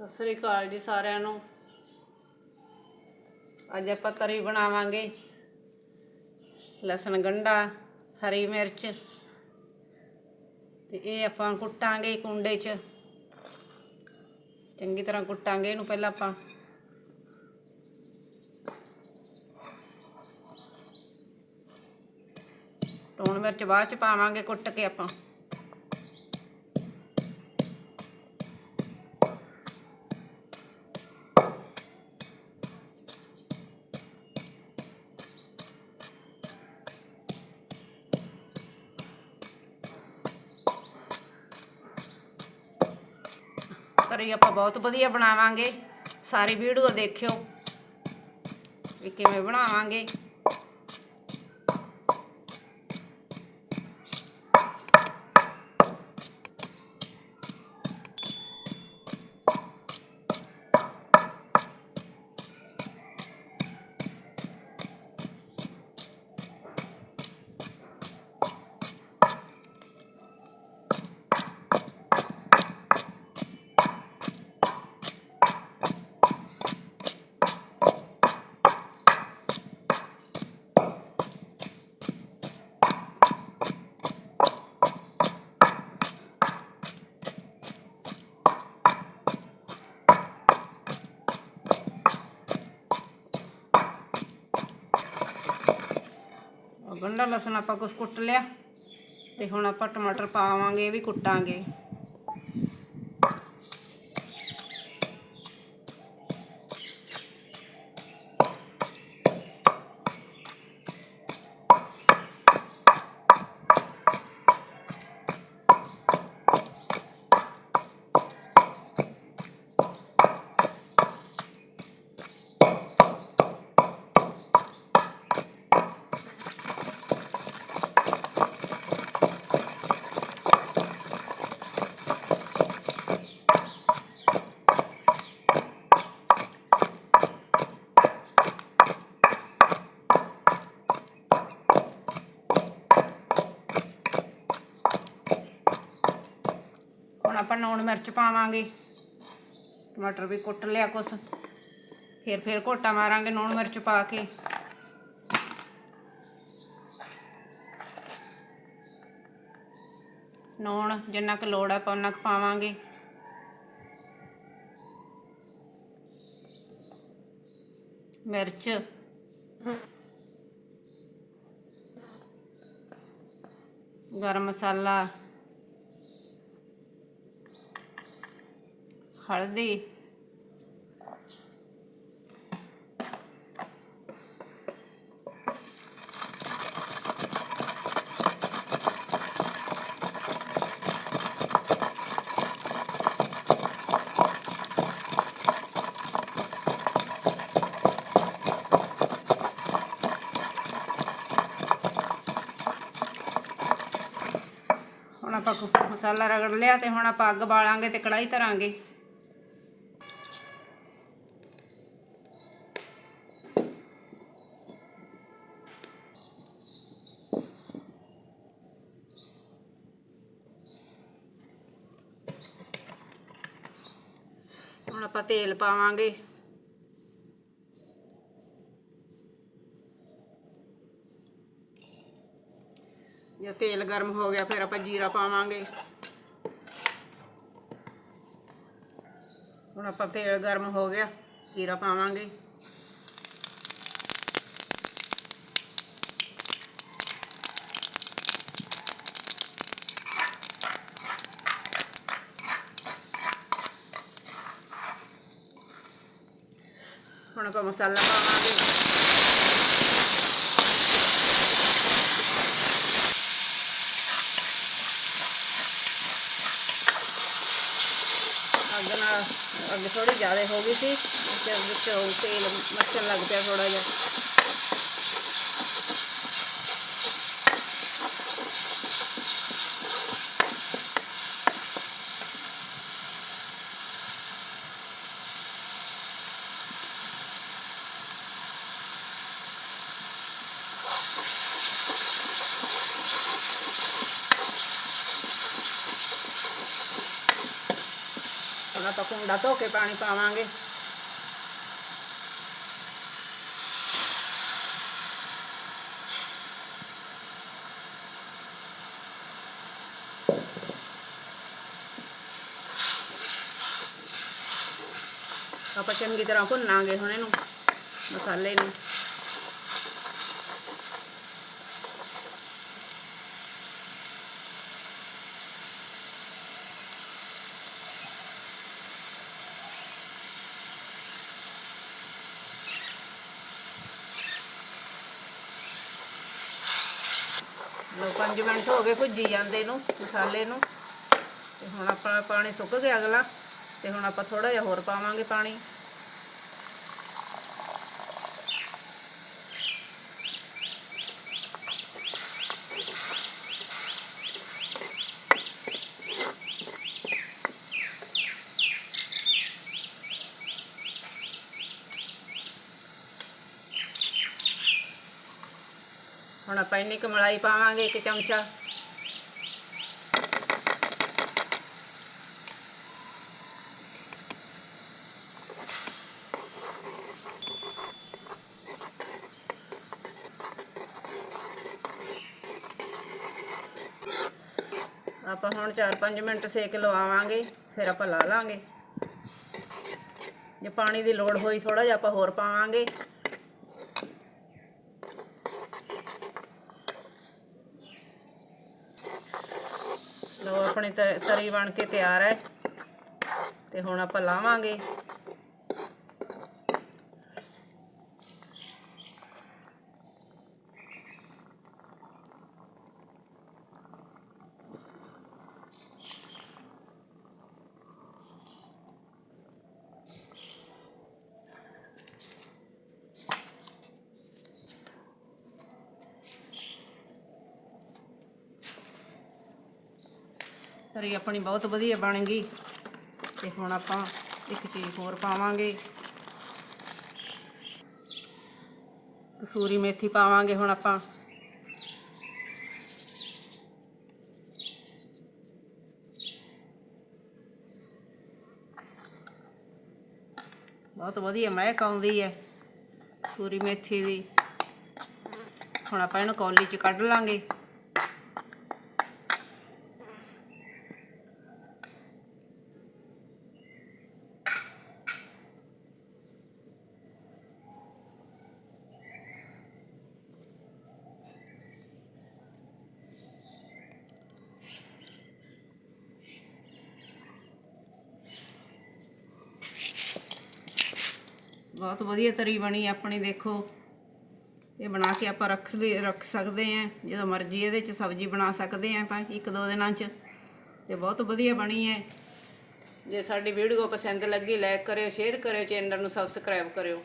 ਸਤਿ ਸ੍ਰੀ ਅਕਾਲ ਜੀ ਸਾਰਿਆਂ ਨੂੰ। ਅੱਜ ਆਪਾਂ ਤਰੀ ਬਣਾਵਾਂਗੇ। ਲਸਣ ਗੰਢਾ ਹਰੀ ਮਿਰਚ। ਤੇ ਇਹ ਆਪਾਂ ਕੁੱਟਾਂਗੇ ਕੁੰਡੇ 'ਚ। ਚੰਗੀ ਤਰ੍ਹਾਂ ਕੁੱਟਾਂਗੇ, ਇਹਨੂੰ ਪਹਿਲਾਂ ਆਪਾਂ। ਲੂਣ ਮਿਰਚ ਬਾਅਦ ਚ ਪਾਵਾਂਗੇ ਕੁੱਟ ਕੇ ਆਪਾਂ। ਤਰੀ ਆਪਾਂ ਬਹੁਤ ਵਧੀਆ ਬਣਾਵਾਂਗੇ। ਸਾਰੀ ਵੀਡੀਓ ਦੇਖਿਓ ਵੀ ਕਿਵੇਂ ਬਣਾਵਾਂਗੇ। ਆਹ ਗੰਢਾ ਲਸਣ ਆਪਾਂ ਕੁਛ ਕੁੱਟ ਲਿਆ ਤੇ ਹੁਣ ਆਪਾਂ ਟਮਾਟਰ ਪਾਵਾਂਗੇ, ਇਹ ਵੀ ਕੁੱਟਾਂਗੇ। ਆਪਾਂ ਲੂਣ ਮਿਰਚ ਪਾਵਾਂਗੇ, ਟਮਾਟਰ ਵੀ ਕੁੱਟ ਲਿਆ ਕੁਛ, ਫਿਰ ਫਿਰ ਘੋਟਾ ਮਾਰਾਂਗੇ ਲੂਣ ਮਿਰਚ ਪਾ ਕੇ। ਲੂਣ ਜਿੰਨਾ ਕੁ ਲੋੜ ਹੈ ਆਪਾਂ ਉਨਾ ਕੁ ਪਾਵਾਂਗੇ। ਮਿਰਚ। ਗਰਮ ਮਸਾਲਾ। ਹਲਦੀ। ਹੁਣ ਆਪਾਂ ਮਸਾਲਾ ਰਗੜ ਲਿਆ ਤੇ ਹੁਣ ਆਪਾਂ ਅੱਗ ਬਾਲਾਂਗੇ ਤੇ ਕੜਾਈ ਧਰਾਂਗੇ। ਆਪਾਂ ਤੇਲ ਪਾਵਾਂਗੇ। ਜੇ ਤੇਲ ਗਰਮ ਹੋ ਗਿਆ, ਫਿਰ ਆਪਾਂ ਜੀਰਾ ਪਾਵਾਂਗੇ। ਹੁਣ ਆਪਾਂ ਤੇਲ ਗਰਮ ਹੋ ਗਿਆ, ਜੀਰਾ ਪਾਵਾਂਗੇ। ਹੁਣ ਆਪਾਂ ਅੱਗ ਨਾਲ ਅੱਗ ਥੋੜੀ ਜ਼ਿਆਦਾ ਹੋ ਗਈ ਸੀ ਤੇ ਵਿੱਚੋਂ ਤੇਲ ਮੱਚਣ ਲੱਗ ਪਿਆ ਥੋੜਾ ਜਿਹਾ ਹੁਣ ਆਪਾਂ ਆਪਾਂ ਕੁੰਡਾ ਧੋ ਕੇ ਪਾਣੀ ਪਾਵਾਂਗੇ। ਆਪਾਂ ਚੰਗੀ ਤਰ੍ਹਾਂ ਭੁੰਨਾਂਗੇ ਹੁਣ ਇਹਨੂੰ, ਮਸਾਲੇ ਨੂੰ। ਲੋ 5 ਮਿੰਟ ਹੋ ਗਏ ਭੁੱਜੀ ਜਾਂਦੇ ਨੂੰ, ਮਸਾਲੇ ਨੂੰ। ਤੇ ਹੁਣ ਆਪਣਾ ਪਾਣੀ ਸੁੱਕ ਗਿਆ ਅਗਲਾ, ਤੇ ਹੁਣ ਆਪਾਂ ਥੋੜਾ ਜਿਹਾ ਹੋਰ ਪਾਵਾਂਗੇ ਪਾਣੀ। ਹੁਣ ਆਪਾਂ ਇੰਨੀ ਕੁ ਮਲਾਈ ਪਾਵਾਂਗੇ ਇੱਕ ਚਮਚਾ। ਆਪਾਂ ਹੁਣ 4-5 ਮਿੰਟ ਸੇਕ ਲਵਾਵਾਂਗੇ, ਫਿਰ ਆਪਾਂ ਲਾ ਲਾਂਗੇ। ਜੇ ਪਾਣੀ ਦੀ ਲੋੜ ਹੋਈ ਥੋੜਾ ਜਿਹਾ ਆਪਾਂ ਹੋਰ ਪਾਵਾਂਗੇ। ਲੋ ਆਪਣੀ ਤ- ਤਰੀ ਬਣ ਕੇ ਤਿਆਰ ਹੈ। ਤੇ ਹੁਣ ਆਪਾਂ ਲਾਵਾਂਗੇ। ਤਰੀ ਆਪਣੀ ਬਹੁਤ ਵਧੀਆ ਬਣ ਗਈ ਤੇ ਹੁਣ ਆਪਾਂ ਇੱਕ ਚੀਜ਼ ਹੋਰ ਪਾਵਾਂਗੇ। ਕਸੂਰੀ ਮੇਥੀ ਪਾਵਾਂਗੇ ਹੁਣ ਆਪਾਂ। ਬਹੁਤ ਵਧੀਆ ਮਹਿਕ ਆਉਂਦੀ ਹੈ ਸੂਰੀ ਮੇਥੀ ਦੀ। ਹੁਣ ਆਪਾਂ ਇਹਨੂੰ ਕੌਲੀ 'ਚ ਕੱਢ ਲਾਂਗੇ। ਬਹੁਤ ਵਧੀਆ ਤਰੀ ਬਣੀ ਆਪਣੀ, ਦੇਖੋ। ਇਹ ਬਣਾ ਕੇ ਆਪਾਂ ਰੱਖ ਰੱਖ ਸਕਦੇ ਆਂ ਜਦੋਂ ਮਰਜ਼ੀ ਇਹਦੇ ਚ ਸਬਜ਼ੀ ਬਣਾ ਸਕਦੇ ਆਂ ਆਪਾਂ, ਇੱਕ ਦੋ ਦਿਨਾਂ ਚ। ਤੇ ਬਹੁਤ ਵਧੀਆ ਬਣੀ ਹੈ। ਜੇ ਸਾਡੀ ਵੀਡੀਓ ਪਸੰਦ ਲੱਗੀ ਲਾਈਕ ਕਰਿਓ ਸ਼ੇਅਰ ਕਰਿਓ ਚੈਨਲ ਨੂੰ ਸਬਸਕ੍ਰਾਈਬ ਕਰਿਓ।